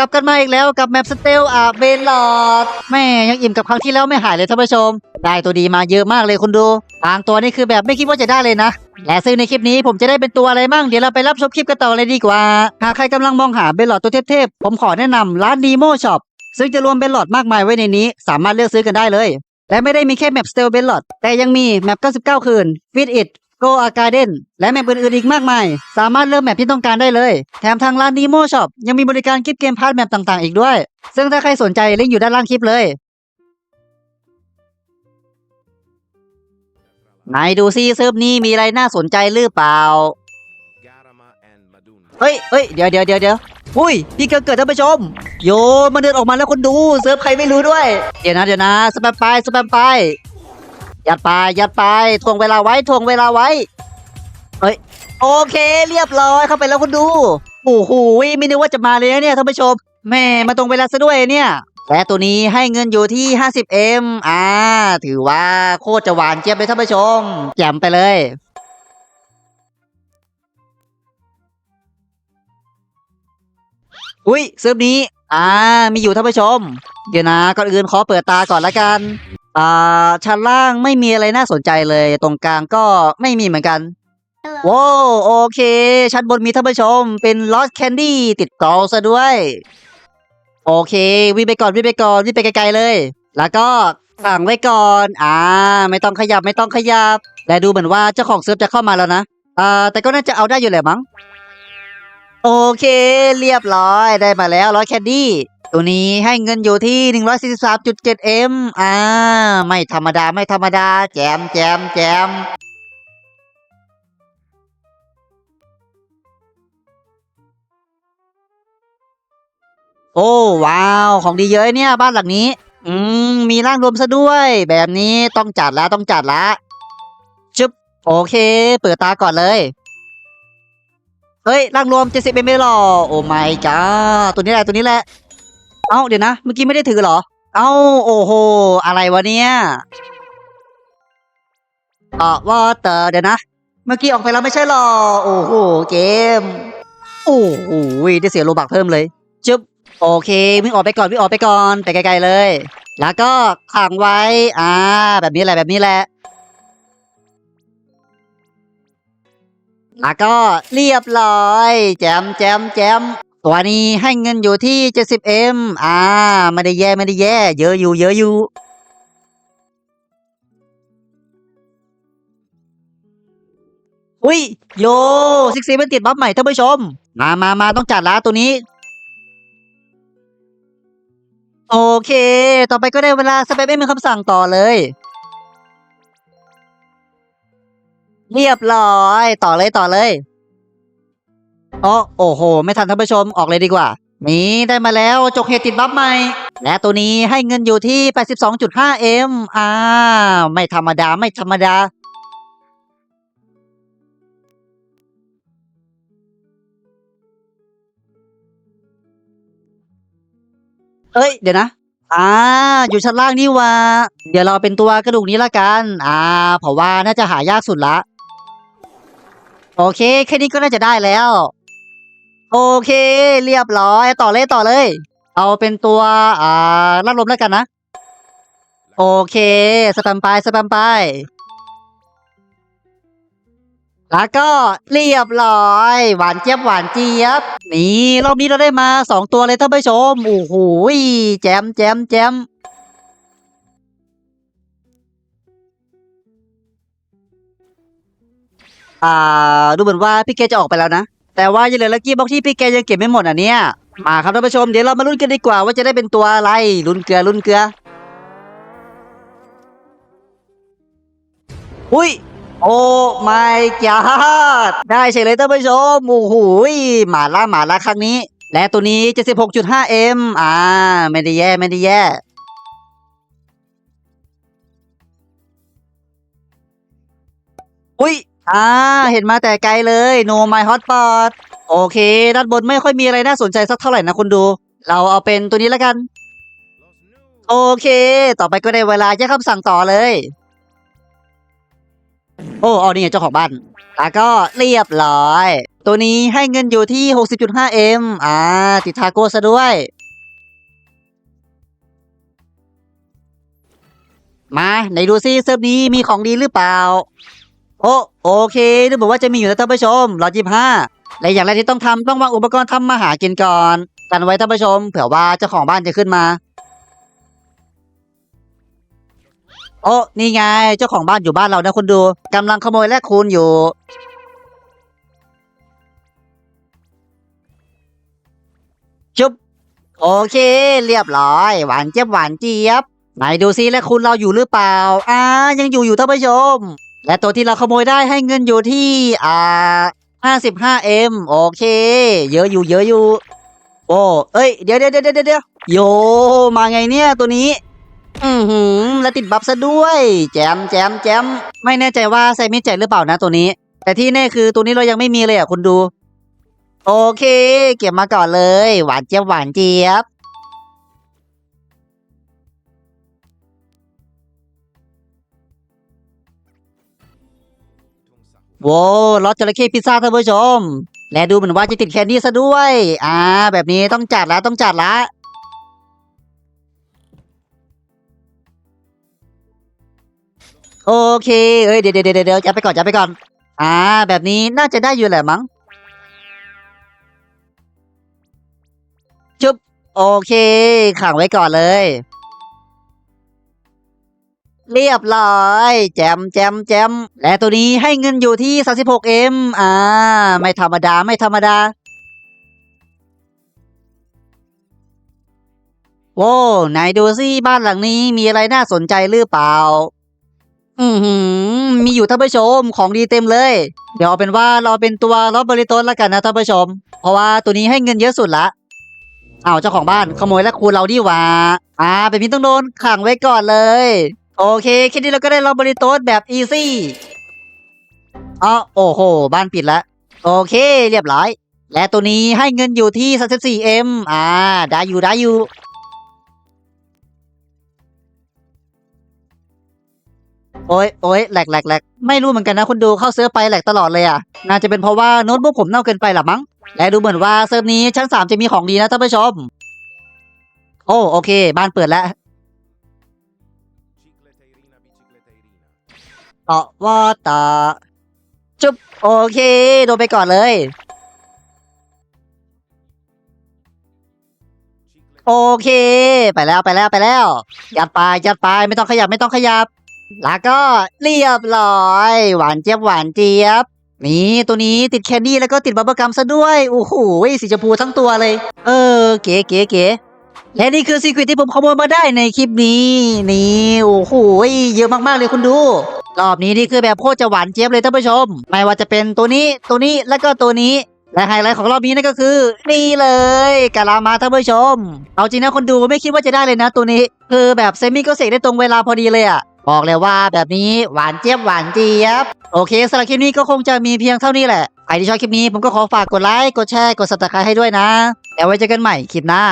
ลับกันมาอีกแล้วกับแมปสเตลอาเบลอดแม่ยังอิ่มกับครั้งที่แล้วไม่หายเลยท่านผู้ชม ได้ตัวดีมาเยอะมากเลยคุณดูบางตัวนี่คือแบบไม่คิดว่าจะได้เลยนะ และซึ่งในคลิปนี้ผมจะได้เป็นตัวอะไรมั่งเดี๋ยวเราไปรับชมคลิปกันต่อเลยดีกว่า หากใครกำลังมองหาเบลอดตัวเทพๆผมขอแนะนำร้านดีโมช็อปซึ่งจะรวมเบลอดมากมายไว้ในนี้ สามารถเลือกซื้อกันได้เลย และไม่ได้มีแค่แมปสเตลเบลอดแต่ยังมีแมป99 คืนฟิตอิด Go a Garden และแมปอื่นๆอีกมากมาย สามารถเลือกแมปที่ต้องการได้เลย แถมทางร้าน Nemo Shop ยังมีบริการกิฟต์เกมพาร์ทแมปต่างๆ อีกด้วย ซึ่งถ้าใครสนใจลิงก์อยู่ด้านล่างคลิปเลยไหนดูซิเซิร์ฟนี้มีอะไรน่าสนใจหรือเปล่า เฮ้ยเฮ้ยเดี๋ยวเดี๋ยวเดี๋ยวเดี๋ยวอุ้ย พี่เกิดเกิดท่านผู้ชม โยมันเดินออกมาแล้วคนดู เซิร์ฟใครไม่รู้ด้วย เดี๋ยวนะเดี๋ยวนะสแปมไปสแปมไป ยัดไปยัดไปทวงเวลาไว้ทวงเวลาไว้เฮ้ยโอเค เรียบร้อยเข้าไปแล้วคนดูโอ้โหไม่นึกว่าจะมาเลยนะเนี่ยท่านผู้ชมแม่มาตรงเวลาซะด้วยเนี่ยและตัวนี้ให้เงินอยู่ที่ 50M อ่า ถือว่าโคตรจะหวานเจี๊ยบเลยท่านผู้ชมแจ่มไปเลย อุ้ยเซิร์ฟนี้ อ่า มีอยู่ท่านผู้ชม เดี๋ยวนะ ก่อนอื่นขอเปิดตาก่อนละกัน อ่าชั้นล่างไม่มีอะไรน่าสนใจเลย ตรงกลางก็ไม่มีเหมือนกันว้าวโอเค ชั้นบนมีท่านผู้ชม เป็นลอสแคนดี้ติดกรอซะด้วย โอเค วิ่งไปก่อนวิ่งไปก่อนวิ่งไปไกลๆเลย แล้วก็ขังไว้ก่อน อ่า ไม่ต้องขยับไม่ต้องขยับและดูเหมือนว่าเจ้าของเซิร์ฟจะเข้ามาแล้วนะอ่าแต่ก็น่าจะเอาได้อยู่แหละมั้ง โอเค เรียบร้อยได้มาแล้วร้อยแคนดี้ ตัวนี้ให้เงินอยู่ที่ 143.7M อ่า ไม่ธรรมดาไม่ธรรมดา แจมแจมแจมโอ้ว้าว ของดีเยอะเนี่ยบ้านหลังนี้ อืม มีร่างรวมซะด้วย แบบนี้ต้องจัดแล้วต้องจัดละจุ๊บโอเค เปิดตาก่อนเลยเฮ้ยร่างรวมเจ็ดสิบเอ็มไม่หรอโอ้ไม่จ้าตัวนี้แหละตัวนี้แหละ เอ้าเดี๋ยวนะ เมื่อกี้ไม่ได้ถือเหรอ เอ้าโอ้โห อะไรวะเนี่ยอ่าว่าแต่เดี๋ยวนะ เมื่อกี้ออกไปแล้วไม่ใช่หรอ โอ้โห เกม โอ้โหได้เสียโลบักเพิ่มเลยจุ๊บ โอเควิ่งออกไปก่อนวิ่งออกไปก่อนไปไกลๆเลย แล้วก็ขังไว้ อ่า แบบนี้แหละแบบนี้แหละ แล้วก็เรียบร้อย แจมแจมแจม ตัวนี้ให้เงินอยู่ที่ 70M อ่า ไม่ได้แย่ไม่ได้แย่ เยอะอยู่เยอะอยู่ อุ้ย โยซิกซีมันติดบัฟใหม่ท่านผู้ชม มามามาต้องจัดละตัวนี้ โอเค ต่อไปก็ได้เวลาสเปซไม่มีคำสั่งต่อเลย เรียบร้อย ต่อเลยต่อเลย อ๋อโอ้โห ไม่ทันท่านผู้ชมออกเลยดีกว่า นี่ได้มาแล้วจกเห็ดติดบัฟใหม่ และตัวนี้ให้เงินอยู่ที่ 82.5M อ่า ไม่ธรรมดาไม่ธรรมดา เอ้ย เดี๋ยวนะ อ่า อยู่ชั้นล่างนี่ว่าเดี๋ยวเราเป็นตัวกระดูกนี้ละกัน อ่าเพราะว่าน่าจะหายากสุดละ โอเค แค่นี้ก็น่าจะได้แล้ว โอเค เรียบร้อยต่อเลยต่อเลย เอาเป็นตัวอ่ารับลมแล้วกันนะ โอเคสแปมไปสแปมไปแล้วก็เรียบร้อย หวานเจี๊ยบหวานเจี๊ยบ นี่รอบนี้เราได้มาสองตัวเลยท่านผู้ชมโอ้โหแจมแจมแจมอ่า ดูเหมือนว่าพี่เกจะออกไปแล้วนะ แต่ว่ายังเหลือลักกี้บ็อกที่พี่แกยังเก็บไม่หมดอะเนี่ย มาครับท่านผู้ชมเดี๋ยวเรามาลุ้นกันดีกว่าว่าจะได้เป็นตัวอะไรลุ้นเกลือลุ้นเกลือ อุ้ยโอ้ my god ได้เฉยเลยท่านผู้ชมโอ้โหหมาล่าหมาล่าครั้งนี้ และตัวนี้ 76.5M อ่า ไม่ได้แย่ไม่ได้แย่อุ้ย อ่า เห็นมาแต่ไกลเลย no my hotspot โอเค ด้านบนไม่ค่อยมีอะไรน่าสนใจสักเท่าไหร่นะคุณดู เราเอาเป็นตัวนี้แล้วกัน โอเค ต่อไปก็ได้เวลาแจ้งคำสั่งต่อเลย โอ้เอานี่ไงเจ้าของบ้าน แล้วก็เรียบร้อย ตัวนี้ให้เงินอยู่ที่ 60.5M อ่า ติดทาโก้ซะด้วย มาไหนดูซิเซิร์ฟนี้มีของดีหรือเปล่า โอ้โอเคดูเหมือนว่าจะมีอยู่นะท่านผู้ชมรอจิบห้าและอย่างแรกที่ต้องทำต้องวางอุปกรณ์ทำมาหากินก่อนกันไว้ท่านผู้ชม เผื่อว่าเจ้าของบ้านจะขึ้นมา โอ้นี่ไงเจ้าของบ้านอยู่บ้านเรานะคุณดูกำลังขโมยแลกคูณอยู่ชุบโอเค เรียบร้อย หวานเจี๊ยบหวานเจี๊ยบไหนดูซิและคุณเราอยู่หรือเปล่าอ่ายังอยู่อยู่ท่านผู้ชม และตัวที่เราขโมยได้ให้เงินอยู่ที่อ่า 55M โอเค เยอะอยู่เยอะอยู่ โอ้เอ้ย เดี๋ยวเดี๋ยวเดี๋ยวเดี๋ยวเดี๋ยวโยมาไงเนี่ยตัวนี้ อือหือแล้วติดบัฟซะด้วย แจมแจมแจมไม่แน่ใจว่าใส่มิดใจหรือเปล่านะตัวนี้ แต่ที่แน่คือตัวนี้เรายังไม่มีเลยอะคุณดู โอเค เก็บมาก่อนเลย หวานเจี๊ยบหวานเจี๊ยบ โว้รสจระเข้พิซซ่าท่านผู้ชม และดูเหมือนว่าจะติดแคนดี้ซะด้วย อ่า แบบนี้ต้องจัดละต้องจัดละโอเค เอ้ย เดี๋ยวเดี๋ยวเดี๋ยวเดี๋ยวจะไปก่อนจะไปก่อน อ่า แบบนี้น่าจะได้อยู่แหละมั้ง จุ๊บ โอเคขังไว้ก่อนเลย เรียบร้อย แจมแจมแจมและตัวนี้ให้เงินอยู่ที่ 36M อ่า ไม่ธรรมดาไม่ธรรมดาโว้ไหนดูสิบ้านหลังนี้มีอะไรน่าสนใจหรือเปล่า อือหือมีอยู่ท่านผู้ชมของดีเต็มเลย เดี๋ยวเอาเป็นว่าเราเป็นตัวรอบบริโตนแล้วกันนะท่านผู้ชม เพราะว่าตัวนี้ให้เงินเยอะสุดละอ้าวเจ้าของบ้านขโมยและคูณเราดีว่า อ่าเป็นนี้ต้องโดนขังไว้ก่อนเลย โอเคแค่นี้เราก็ได้รอบบริโตนแบบอีซี่อ๋อโอ้โห บ้านปิดแล้วโอเค เรียบร้อย และตัวนี้ให้เงินอยู่ที่ 34M อ่า ได้อยู่ได้อยู่ โอ้ยโอ้ยแหลกแหลกแหลกไม่รู้เหมือนกันนะคุณดูเข้าเซิร์ฟไปแหลกตลอดเลยอะ น่าจะเป็นเพราะว่าโน้ตบุ๊กผมเน่าเกินไปหรือมั้ง และดูเหมือนว่าเซิร์ฟนี้ชั้นสามจะมีของดีนะท่านผู้ชม โอ้โอเค บ้านเปิดแล้ว bicicleteirina. ต่อว่าต่อจุ๊บโอเค โดนไปก่อนเลย โอเค ไปแล้วไปแล้วไปแล้ว ยัดไปยัดไปไม่ต้องขยับไม่ต้องขยับ แล้วก็เรียบร้อย หวานเจี๊ยบหวานเจี๊ยบนี่ตัวนี้ติดแคนดี้แล้วก็ติดบับเบิลกัมซะด้วยโอ้โหสีชมพูทั้งตัวเลย เออ เก๋เก๋เก๋และนี่คือซีควิตที่ผมขโมยมาได้ในคลิปนี้ นี่ โอ้โหเยอะมาก ๆ เลยคุณดู รอบนี้นี่คือแบบโคตรจะหวานเจี๊ยบเลยท่านผู้ชม ไม่ว่าจะเป็นตัวนี้ตัวนี้แล้วก็ตัวนี้และไฮไลท์ของรอบนี้นั่นก็คือนี่เลยกาลามาท่านผู้ชม เอาจริงนะคนดูไม่คิดว่าจะได้เลยนะตัวนี้ คือแบบเซมิก็เสกได้ตรงเวลาพอดีเลยอะ่ะบอกเลยว่าแบบนี้หวานเจี๊ยบหวานเจี๊ยบ โอเคสำหรับคลิปนี้ก็คงจะมีเพียงเท่านี้แหละใครที่ชอบคลิปนี้ผมก็ขอฝากกดไลค์กดแชร์กด subscribe ให้ด้วยนะ แล้วไว้เจอกันใหม่คลิปหน้า